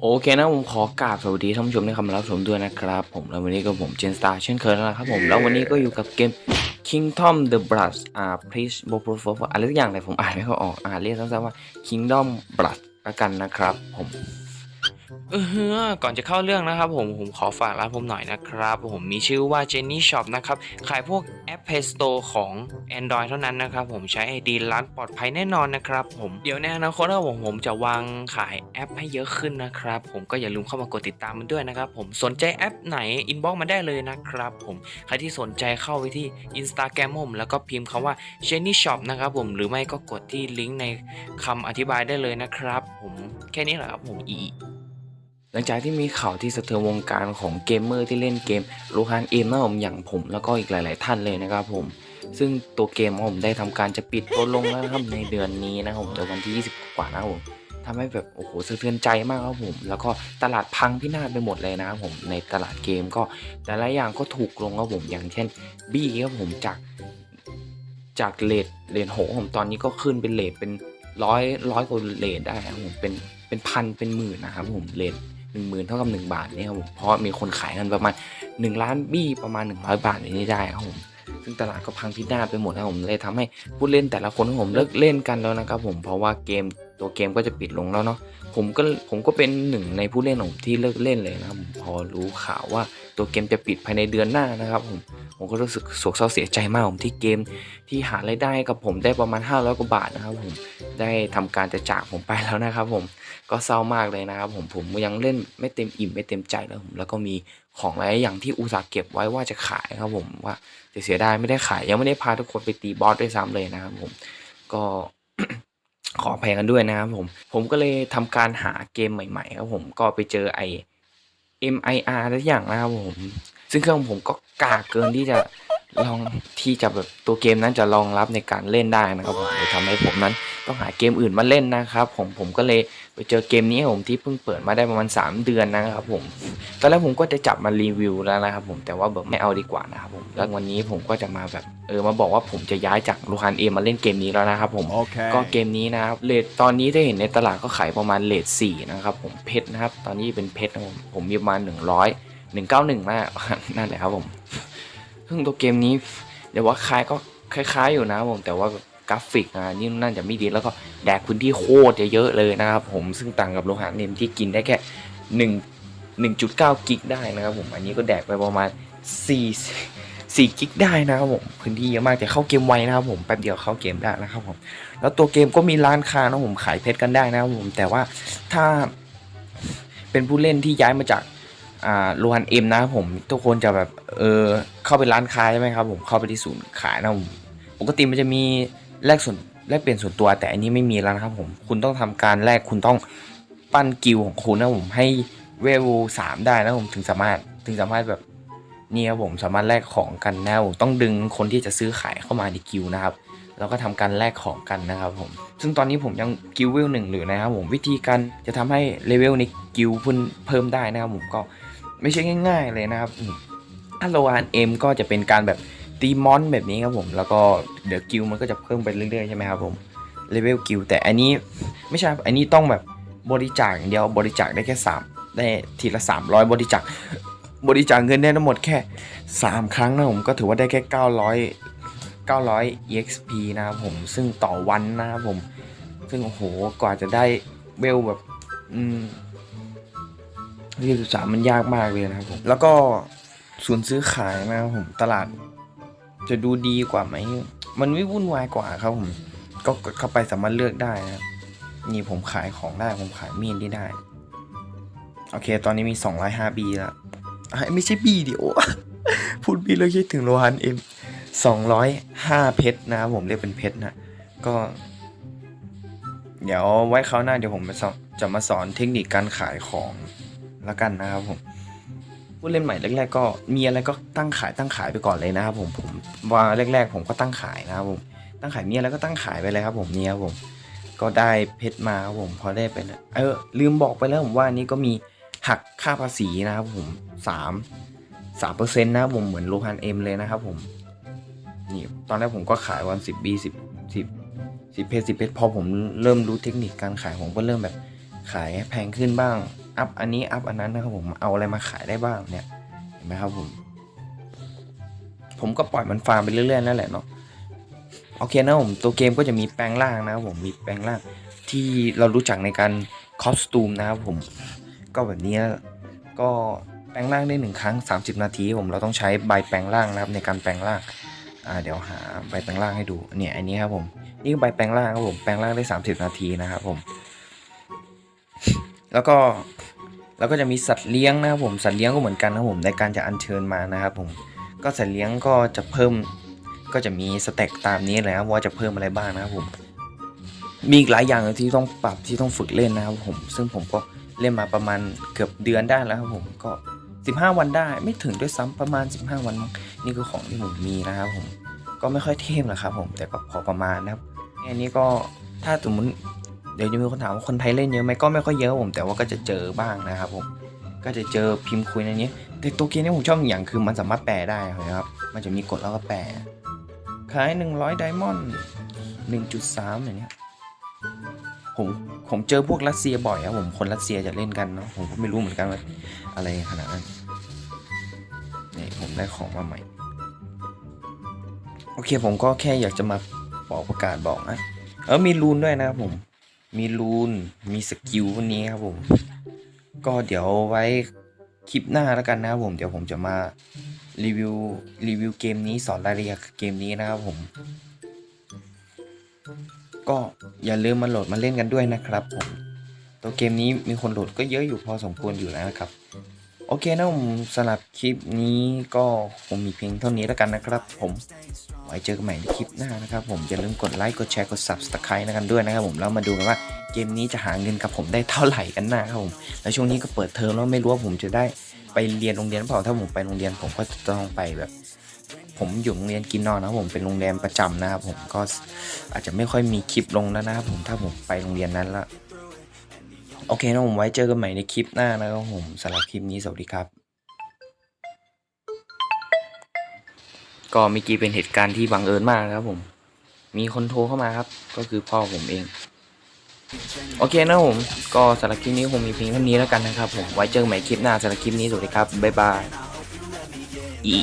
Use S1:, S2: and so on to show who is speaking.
S1: โอเคนะผมขอกราบสวัสดีท่านผู้ชมที่เข้ามารับชมด้วยนะครับ ผมแล้ววันนี้ก็ผมเจนสตาร์เช่นเคยแล้วนะครับผมแล้ววันนี้ก็อยู่กับเกม Kingdom the Blood อ่า please b o p r o f o อะไรสักอย่างเลยผมอ่านไม่ค่อยออกอ่าเรียกสั้นๆว่า Kingdom Blood ละกันนะครับผม เออก่อนจะเข้าเรื่องนะครับผมผมขอฝากร้านผมหน่อยนะครับ ผมมีชื่อว่า Jenny Shop นะครับขายพวกแอป Play Store ของ Android เท่านั้นนะครับผมใช้ ID ร้านปลอดภัยแน่นอนนะครับผมเดี๋ยวในอนาคตถ้าผมผมจะวางขายแอปให้เยอะขึ้นนะครับ ผมก็อย่าลืมเข้ามากดติดตามมันด้วยนะครับผมสนใจแอปไหน inbox มาได้เลยนะครับผมใครที่สนใจเข้าไปที่ Instagram ผมแล้วก็พิมพ์คำว่า Jenny Shop นะครับผมหรือไม่ก็กดที่ลิงก์ในคำอธิบายได้เลยนะครับ ผมแค่นี้แหละครับผมอี หลังจากที่มีข่าวที่สะเทือนวงการของเกมเมอร์ที่เล่นเกมลูฮานเอมนะผมอย่างผมแล้วก็อีกหลาย ๆ ท่านเลยนะครับผม ซึ่งตัวเกมของผมได้ทำการจะปิดตัวลงแล้วครับในเดือนนี้นะครับผมในวันที่ 20 กว่านะครับผมทำให้แบบโอ้โหสะเทือนใจมากครับผม แล้วก็ตลาดพังพินาศไปหมดเลยนะครับผมในตลาดเกมก็แต่ละอย่างก็ถูกลงครับผมอย่างเช่นบี้ครับผมจากจากเลทเลทโหผมตอนนี้ก็ขึ้นเป็นเลทเป็นร้อยร้อยกว่าเลทได้ครับผมเป็นเป็นพันเป็นหมื่นนะครับผมเลท หนึ่งหมื่นเท่ากับหนึ่งบาทเนี่ยครับผมเพราะมีคนขายกันประมาณหนึ่งล้านบี้ประมาณหนึ่งร้อยบาทอย่างนี้ได้ครับผมซึ่งตลาดก็พังพินาศไปหมดนะครับผมเลยทำให้ผู้เล่นแต่ละคนของผมเลิกเล่นกันแล้วนะครับผมเพราะว่าเกม ตัวเกมก็จะปิดลงแล้วเนาะผมก็ผมก็เป็นหนึ่งในผู้เล่นของผมที่เลิกเล่นเลยนะครับผมพอรู้ข่าวว่าตัวเกมจะปิดภายในเดือนหน้านะครับผมผมก็รู้สึกโศกเศร้าเสียใจมากผมที่เกมที่หารายได้กับผมได้ประมาณ 500กว่าบาทนะครับผมได้ทำการจะจากผมไปแล้วนะครับผมก็เศร้ามากเลยนะครับผมผมยังเล่นไม่เต็มอิ่มไม่เต็มใจแล้วผมแล้วก็มีของหลายอย่างที่อุตส่าห์เก็บไว้ว่าจะขายครับผมว่าจะเสียดายไม่ได้ขายยังไม่ได้พาทุกคนไปตีบอสด้วยซ้ำเลยนะครับผมก็ ขออภัยกันด้วยนะครับผม ผมก็เลยทำการหาเกมใหม่ๆครับผมก็ไปเจอไอ MIR ทุกอย่างนะครับผม ซึ่งเครื่องผมก็กากเกินที่จะ ลองที่จะแบบตัวเกมนั้นจะรองรับในการเล่นได้นะครับผมเลยทำให้ผมนั้นต้องหาเกมอื่นมาเล่นนะครับผมผมก็เลยไปเจอเกมนี้ครับผมที่เพิ่งเปิดมาได้ประมาณ 3 เดือนนะครับผมตอนแรกผมก็จะจับมารีวิวแล้วนะครับผมแต่ว่าแบบไม่เอาดีกว่านะครับผมแล้ววันนี้ผมก็จะมาแบบเออมาบอกว่าผมจะย้ายจากลูคันเอมาเล่นเกมนี้แล้วนะครับผม
S2: Okay.
S1: ก็เกมนี้นะครับเลทตอนนี้ถ้าเห็นในตลาดก็ขายประมาณเลทสี่นะครับผมเพชรนะครับตอนนี้เป็นเพชรนะผมผมมีประมาณหนึ่งร้อยหนึ่งเก้าหนึ่งมากนั่นแหละครับผม ซึ่งตัวเกมนี้เดี๋ยวว่าคล้ายก็คล้ายๆอยู่นะผมแต่ว่ากราฟิกอะนี่น่าจะไม่ดีแล้วก็แดกพื้นที่โคตรจะเยอะเลยนะครับผมซึ่งต่างกับโลหะเนมที่กินได้แค่หนึ่งหนึ่งจุดเก้ากิกได้นะครับผมอันนี้ก็แดกไปประมาณสี่สี่กิกได้นะครับผมพื้นที่เยอะมากแต่เข้าเกมไวนะครับผมแป๊บเดียวเข้าเกมได้นะครับผมแล้วตัวเกมก็มีร้านค้านะผมขายเพชรกันได้นะครับผมแต่ว่าถ้าเป็นผู้เล่นที่ย้ายมาจาก อ่าโลฮันเอ็มนะครับผมทุกคนจะแบบเออเข้าไปร้านค้าใช่ไหมครับผมเข้าไปที่ศูนย์ขายนะผมปกติมันจะมีแลกส่วนแลกเปลี่ยนส่วนตัวแต่อันนี้ไม่มีแล้วนะครับผมคุณต้องทำการแลกคุณต้องปั้นกิลของคุณนะผมให้เวลสามได้นะผมถึงสามารถถึงสามารถแบบนี่ครับผมสามารถแลกของกันนะครับผมต้องดึงคนที่จะซื้อขายเข้ามาในกิลนะครับแล้วก็ทำการแลกของกันนะครับผม ซึ่งตอนนี้ผมยังกิลเวลหนึ่งหรือนะครับผมวิธีการจะทำให้เลเวลในกิลเพิ่มได้นะครับผมก็ ไม่ใช่ง่าย ๆ เลยนะครับอัลโลานเอ็มก็จะเป็นการแบบตีมอนแบบนี้ครับผม แล้วก็เดี๋ยวกิลมันก็จะเพิ่มไปเรื่อยๆใช่ไหมครับผมเลเวลกิลแต่อันนี้ไม่ใช่อันนี้ต้องแบบบริจาคอย่างเดียวบริจาคได้แค่สามได้ทีละ 300 บริจาคบริจาคเงินได้ทั้งหมดแค่ 3 ครั้งนะผมก็ถือว่าได้แค่ 900 900 exp นะครับผมซึ่งต่อวันนะครับผม ซึ่งโอ้โหกว่าจะได้เวลแบบ อืม เรียกสามมันยากมากเลยนะครับผมแล้วก็ศูนย์ซื้อขายนะครับผมตลาด จะดูดีกว่าไหมมันไม่วุ่นวายกว่าครับผมก็กดเข้าไปสามารถเลือกได้นะครับนี่ผมขายของได้ผมขายมีดที่ได้ โอเค ตอนนี้มี205บีแล้วไม่ใช่บีเดียวพูดบีแล้วคิดถึงโลฮันเอ็ม205เพชรนะครับผมเรียกเป็นเพชรนะก็ เดี๋ยวไว้คราวหน้าเดี๋ยวผมจะมาสอนเทคนิคการขายของ แล้วกันนะครับผมผู้เล่นใหม่แรกๆก็มีอะไรก็ตั้งขายตั้งขายไปก่อนเลยนะครับผมผมว่าแรกๆ ผมก็ตั้งขายนะครับผมตั้งขายมีอะไรก็ตั้งขายไปเลยครับ ผมเนี่ยครับผมก็ได้เพชรมาครับผมพอได้ไปนะเออลืมบอกไปแล้วผมว่านี้ก็มีหักค่าภาษีนะครับผมสามสามเปอร์เซ็นต์นะครับผมเหมือนโลฮันเอ็มเลยนะครับผมนี่ตอนแรกผมก็ขายวันสิบบีสิบสิบสิบเพจสิบเพจพอผมเริ่มรู้เทคนิคการขายผมก็เริ่มแบบ ขายแพงขึ้นบ้าง อัพอันนี้อัพอันนั้นนะครับผมเอาอะไรมาขายได้บ้างเนี่ยเห็นไหมครับผม ผมก็ปล่อยมันฟาร์มไปเรื่อยๆนั่นแหละเนาะโอเคนะผมตัวเกมก็จะมีแปลงร่างนะครับผมมีแปลงร่างที่เรารู้จักในการคอสตูมนะครับผม ก็แบบนี้ก็แปลงร่างได้หนึ่งครั้ง 30 นาทีผมเราต้องใช้ใบแปลงร่างนะครับในการแปลงร่างอ่าเดี๋ยวหาใบแปลงร่างให้ดูเนี่ยอันนี้ครับผมนี่คือใบแปลงร่างครับผมแปลงร่างได้ 30 นาทีนะครับผม แล้วก็แล้วก็จะมีสัตว์เลี้ยงนะครับผมสัตว์เลี้ยงก็เหมือนกันนะครับผมในการจะอัญเชิญมานะครับผมก็สัตว์เลี้ยงก็จะเพิ่มก็จะมีสเต็กตามนี้เลยครับว่าจะเพิ่มอะไรบ้างนะครับผมมีอีกหลายอย่างที่ต้องปรับที่ต้องฝึกเล่นนะครับผมซึ่งผมก็เล่นมาประมาณเกือบเดือนได้แล้วครับผมก็ 15 วันได้ไม่ถึงด้วยซ้ำประมาณ 15 วัน นี่คือของที่ผมมีนะครับผมก็ไม่ค่อยเทพหรอกครับผมแต่ก็พอประมาณนะครับอันนี้ก็ถ้าสมมติ เดี๋ยวจะมีคนถามว่าคนไทยเล่นเยอะไหมก็ไม่ค่อยเยอะผมแต่ว่าก็จะเจอบ้างนะครับผมก็จะเจอพิมพ์คุยในนี้แต่ตัวเกมนี้ผมชอบอย่างคือมันสามารถแปลได้ครับ มันจะมีกดแล้วก็แปลขาย 100ไดมอนด์1.3อย่างเงี้ยผมผมเจอพวกรัสเซียบ่อยครับผมคนรัสเซียจะเล่นกันเนาะผมก็ไม่รู้เหมือนกันว่าอะไรขนาดนั้นนี่ผมได้ของมาใหม่ โอเคผมก็แค่อยากจะมาบอกประกาศบอกนะเออมีรูนด้วยนะครับผม มีรูน มีสกิลพวกนี้ครับผม ก็เดี๋ยวไว้คลิปหน้าแล้วกันนะครับผม เดี๋ยวผมจะมารีวิวรีวิวเกมนี้สอนรายละเอียดเกมนี้นะครับผม ก็อย่าลืมมาโหลดมาเล่นกันด้วยนะครับผม ตัวเกมนี้มีคนโหลดก็เยอะอยู่พอสมควรอยู่แล้วนะครับ โอเคนะผมสำหรับคลิปนี้ก็คงมีเพียงเท่านี้แล้วกันนะครับ ผมไว้เจอกันใหม่ในคลิปหน้านะครับ ผมอย่าลืมกดไลค์กดแชร์กด subscribe นะกันด้วยนะครับ ผมแล้วมาดูกันว่าเกมนี้จะหาเงินกับผมได้เท่าไหร่กันนะครับผมแล้วช่วงนี้ก็เปิดเทอมแล้วไม่รู้ว่าผมจะได้ไปเรียนโรงเรียนเปล่าถ้าผมไปโรงเรียนผมก็จะต้องไปแบบ ผมอยู่โรงเรียนกินนอนนะผมเป็นโรงแรมประจำนะครับผมก็อาจจะไม่ค่อยมีคลิปลงแล้วนะครับผมถ้าผมไปโรงเรียนนั้นละ โอเคนะผมไว้เจอกันใหม่ในคลิปหน้านะครับผมสำหรับคลิปนี้สวัสดีครับ ก็เมื่อกี้เป็นเหตุการณ์ที่บังเอิญมากนะครับผม มีคนโทรเข้ามาครับ ก็คือพ่อผมเอง โอเคนะผม ก็สำหรับคลิปนี้คงมีเพียงเท่านี้แล้วกันนะครับผมไว้เจอกันใหม่คลิปหน้าสำหรับคลิปนี้สวัสดีครับบ๊ายบายอี